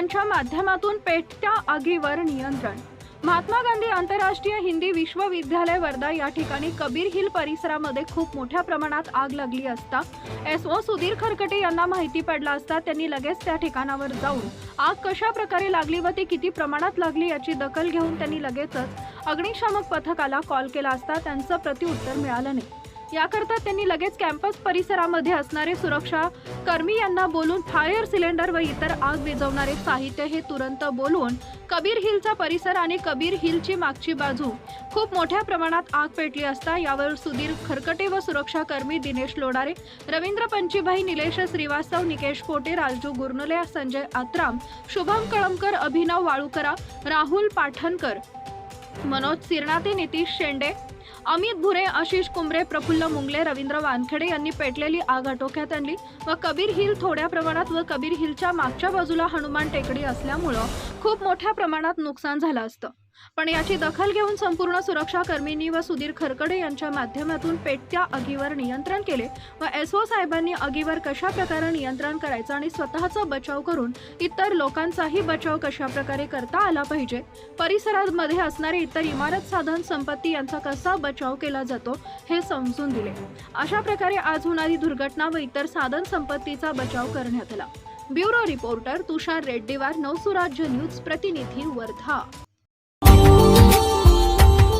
यांच्या माध्यमातून पेटत्या आगीवर नियंत्रण. महात्मा गांधी आंतरराष्ट्रीय हिंदी विश्वविद्यालय वर्धा या ठिकाणी कबीर हिल परिसरामध्ये खूप मोठ्या प्रमाणात आग लागली असता एस ओ सुधीर खरकटे यांना माहिती पडला असता त्यांनी लगेच त्या ठिकाणावर जाऊन आग कशा प्रकारे लागली व ती किती प्रमाणात लागली याची दखल घेऊन त्यांनी लगेचच अग्निशामक पथकाला कॉल केला असता त्यांचं प्रत्युत्तर मिळालं नाही. याकरता त्यांनी लगेच कॅम्पस परिसरामध्ये असणारे सुरक्षा कर्मी यांना बोलून फायर सिलेंडर व इतर आग विझवणारे साहित्य हे तुरंत बोलून कबीर हिलचा परिसर आणि कबीर हिलची मागची बाजू खूप मोठ्या प्रमाणात आग पेटली असता यावर सुधीर खरकटे व सुरक्षा कर्मी दिनेश लोडारे रवींद्र पंचीभाई निलेश श्रीवास्तव निकेश पोटे राजू गुरनुले संजय आत्राम शुभम कळमकर अभिनव वाळुकरा राहुल पाठणकर मनोज सिरणाते नितीश शेंडे अमित भुरे आशिष कुंबरे प्रफुल्ल मुंगले रवींद्र वानखेडे यांनी पेटलेली आग आटोक्यात आणली व कबीर हिल थोड्या प्रमाणात व कबीर हिलच्या मागच्या बाजूला हनुमान टेकडी असल्यामुळं खूप मोठ्या प्रमाणात नुकसान झालं असतं. पण याची दखल घेऊन संपूर्ण सुरक्षा कर्मींनी व सुधीर खरकडे यांच्या माध्यमातून पेटत्या आगीवर नियंत्रण केले व एस ओ साहेबांनी आगीवर कशा प्रकारे नियंत्रण करायचं आणि स्वतःचा बचाव करून इतर लोकांचाही बचाव कशा प्रकारे करता आला पाहिजे? परिसरामध्ये असणारे इतर इमारत साधन संपत्ती यांचा कसा बचाव केला जातो हे समजून दिले. अशा प्रकारे आज होणारी दुर्घटना व इतर साधन संपत्तीचा बचाव करण्यात आला. Bureau reporter Tushar Reddiwar Navasurajya news प्रतिनिधी Wardha.